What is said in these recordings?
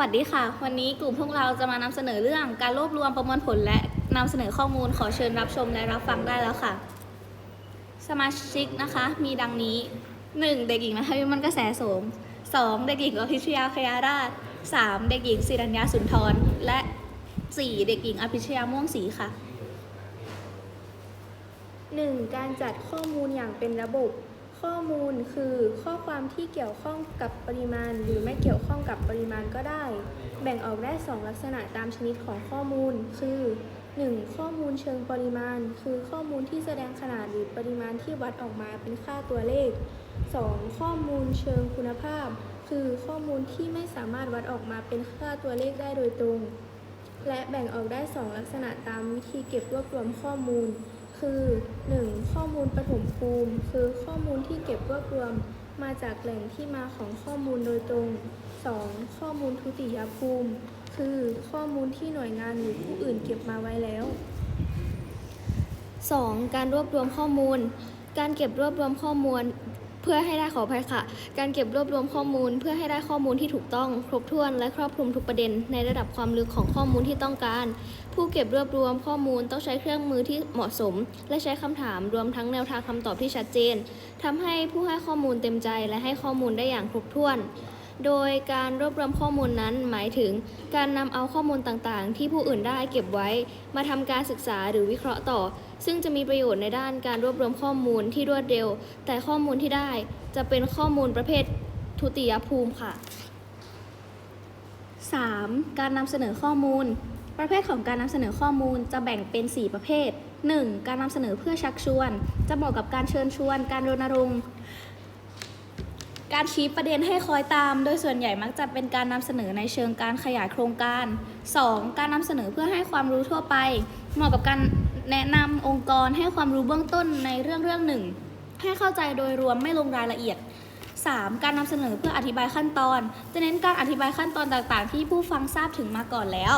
วัสดีค่ะ วันนี้กลุ่มพวกเราจะมานำเสนอเรื่องการรวบรวมประมวลผลและนำเสนอข้อมูลขอเชิญรับชมและรับฟังได้แล้วค่ะ สมาชิกนะคะมีดังนี้ 1. เด็กหญิงนัทวิมลกระแสโสม 2. เด็กหญิงอภิชยาคยาราช 3. เด็กหญิงศิรัญญาสุนทร และ 4. เด็กหญิงอภิชยาม่วงศรีค่ะ 1. การจัดข้อมูลอย่างเป็นระบบ ข้อมูลคือข้อความที่เกี่ยวข้องกับปริมาณ หรือไม่เกี่ยวข้องกับปริมาณก็ได้ แบ่งออกได้ 2 ลักษณะตามชนิดของข้อมูล คือ 1. ข้อมูลเชิงปริมาณ คือข้อมูลที่แสดงขนาดหรือปริมาณที่วัดออกมาเป็นค่าตัวเลข 2. ข้อมูลเชิงคุณภาพ คือข้อมูลที่ไม่สามารถวัดออกมาเป็นค่าตัวเลขได้โดยตรง และแบ่งออกได้ 2 ลักษณะตามวิธีเก็บรวบรวมข้อมูล คือ 1. ข้อมูลปฐมภูมิ คือข้อมูลที่เก็บรวบรวมมาจากแหล่งที่มาของข้อมูลโดยตรง 2. ข้อมูลทุติยภูมิ คือข้อมูลที่หน่วยงานหรือผู้อื่นเก็บมาไว้แล้ว 2. การรวบรวมข้อมูล การเก็บรวบรวมข้อมูล เพื่อให้ได้ขออภัยค่ะ การเก็บรวบรวมข้อมูล เพื่อให้ได้ข้อมูลที่ถูกต้อง ครบถ้วน และครอบคลุมทุกประเด็น ในระดับความลึกของข้อมูลที่ต้องการ ผู้เก็บรวบรวมข้อมูลต้องใช้เครื่องมือที่เหมาะสม และใช้คำถามรวมทั้งแนวทางคำตอบที่ชัดเจนทำให้ผู้ให้ข้อมูลเต็มใจ และให้ข้อมูลได้อย่างครบถ้วนโดยการรวบรวมข้อมูลนั้นหมายถึง การนำเอาข้อมูลต่างๆ ที่ผู้อื่นได้เก็บไว้ มาทำการศึกษาหรือวิเคราะห์ต่อ ซึ่งจะมีประโยชน์ในด้านการรวบรวมข้อมูลที่รวดเร็ว แต่ข้อมูลที่ได้จะเป็นข้อมูลประเภททุติยภูมิค่ะ 3. การนำเสนอข้อมูล ประเภทของการนำเสนอข้อมูลจะแบ่งเป็น 4 ประเภท 1. การนำเสนอเพื่อชักชวน จะเหมาะกับการเชิญชวน การรณรงค์ การชี้ประเด็นให้คอยตาม โดยส่วนใหญ่มักจะเป็นการนำเสนอในเชิงการขยายโครงการ 2. การนำเสนอเพื่อให้ความรู้ทั่วไป เหมาะกับการแนะนำองค์กรให้ความรู้เบื้องต้นในเรื่องเรื่องหนึ่ง ให้เข้าใจโดยรวมไม่ลงรายละเอียด 3. การนำเสนอเพื่ออธิบายขั้นตอน จะเน้นการอธิบายขั้นตอนต่างๆ ที่ผู้ฟังทราบถึงมาก่อนแล้ว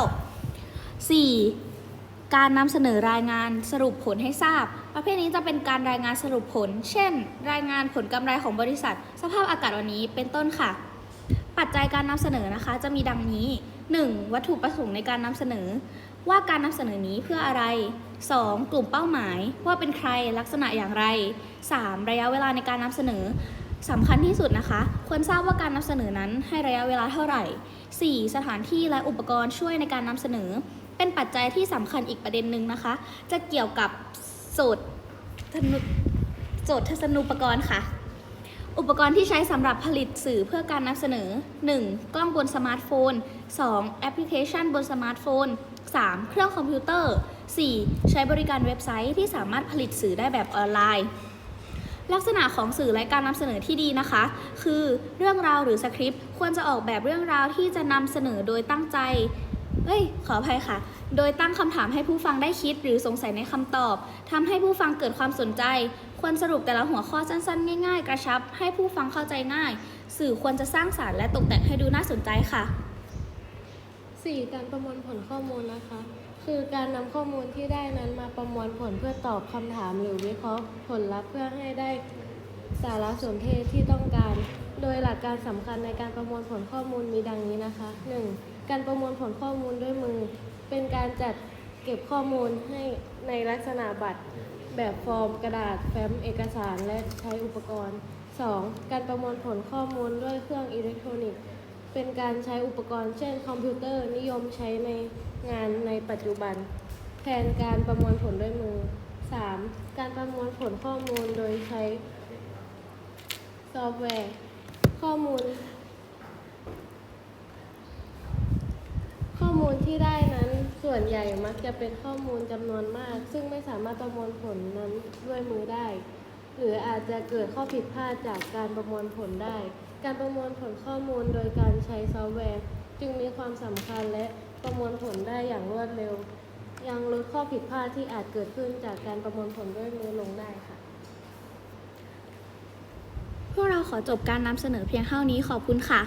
4. การนำเสนอรายงานสรุปผลให้ทราบ ประเภทนี้จะเป็นการรายงานสรุปผล เช่น รายงานผลกำไรของบริษัท สภาพอากาศวันนี้เป็นต้นค่ะ ปัจจัยการนำเสนอนะคะจะมีดังนี้ 1. วัตถุประสงค์ในการนำเสนอ ว่าการนำเสนอนี้เพื่ออะไร 2. กลุ่มเป้าหมาย ว่าเป็นใครลักษณะอย่างไร 3. ระยะเวลาในการนำเสนอสำคัญที่สุดนะคะ ควรทราบว่าการนำเสนอนั้นให้ระยะเวลาเท่าไหร่ 4. สถานที่และอุปกรณ์ช่วยในการนำเสนอ เป็นปัจจัยที่สำคัญอีกประเด็นหนึ่งนะคะ จะเกี่ยวกับโจทย์ทนุโจทย์ทัศนูปกรณ์ค่ะ อุปกรณ์ที่ใช้สำหรับผลิตสื่อเพื่อการนำเสนอ 1. กล้องบนสมาร์ทโฟน 2. แอปพลิเคชันบนสมาร์ทโฟน 3. เครื่องคอมพิวเตอร์ 4. ใช้บริการเว็บไซต์ที่สามารถผลิตสื่อได้แบบออนไลน์ลักษณะของสื่อและการนำเสนอที่ดีนะคะ คือเรื่องราวหรือสคริปต์ควรจะออกแบบเรื่องราวที่จะนำเสนอโดยตั้งใจ เอ้ย ขออภัยค่ะ โดยตั้งคำถามให้ผู้ฟังได้คิดหรือสงสัยในคำตอบทำให้ผู้ฟังเกิดความสนใจ ควรสรุปแต่ละหัวข้อสั้นๆ ง่าย ๆ กระชับ ให้ผู้ฟังเข้าใจง่าย สื่อควรจะสร้างสารรค์และตกแต่งให้ดูน่าสนใจค่ะ 4. การประมวลผลข้อมูลนะคะ คือการนำข้อมูลที่ได้นั้นมาประมวลผลเพื่อตอบคำถามหรือวิเคราะห์ผลลัพธ์เพื่อให้ได้สาระสนเทศที่ต้องการ โดยหลักการสำคัญในการประมวลผลข้อมูลมีดังนี้นะคะ 1. การประมวลผลข้อมูลด้วยมือ เป็นการจัดเก็บข้อมูลให้ในลักษณะบัตร แบบฟอร์มกระดาษแฟ้มเอกสารและใช้อุปกรณ์ 2. การประมวลผลข้อมูลด้วยเครื่องอิเล็กทรอนิกส์ เป็นการใช้อุปกรณ์เช่น คอมพิวเตอร์นิยมใช้ในงานในปัจจุบัน แทนการประมวลผลด้วยมือ 3. การประมวลผลข้อมูลโดยใช้ซอฟต์แวร์ ข้อมูล ข้อมู ลที่ได้นั้นส่วนใหญ่มักจะเป็นข้อมูลจำนวนมาก ซึ่งไม่สามารถประมวลผลนั้นด้วยมือได้ หรืออาจจะเกิดข้อผิดพลาดจากการประมวลผลได้ การประมวลผลข้อมูลโดยการใช้ซอฟต์แวร์ จึงมีความสำคัญและประมวลผลได้อย่างรวดเร็ว ยังลดข้อผิดพลาดที่อาจเกิดขึ้นจากการประมวลผลด้วยมือลงได้ค่ะ พวกเราขอจบการนำเสนอเพียงเท่านี้ขอบคุณค่ะ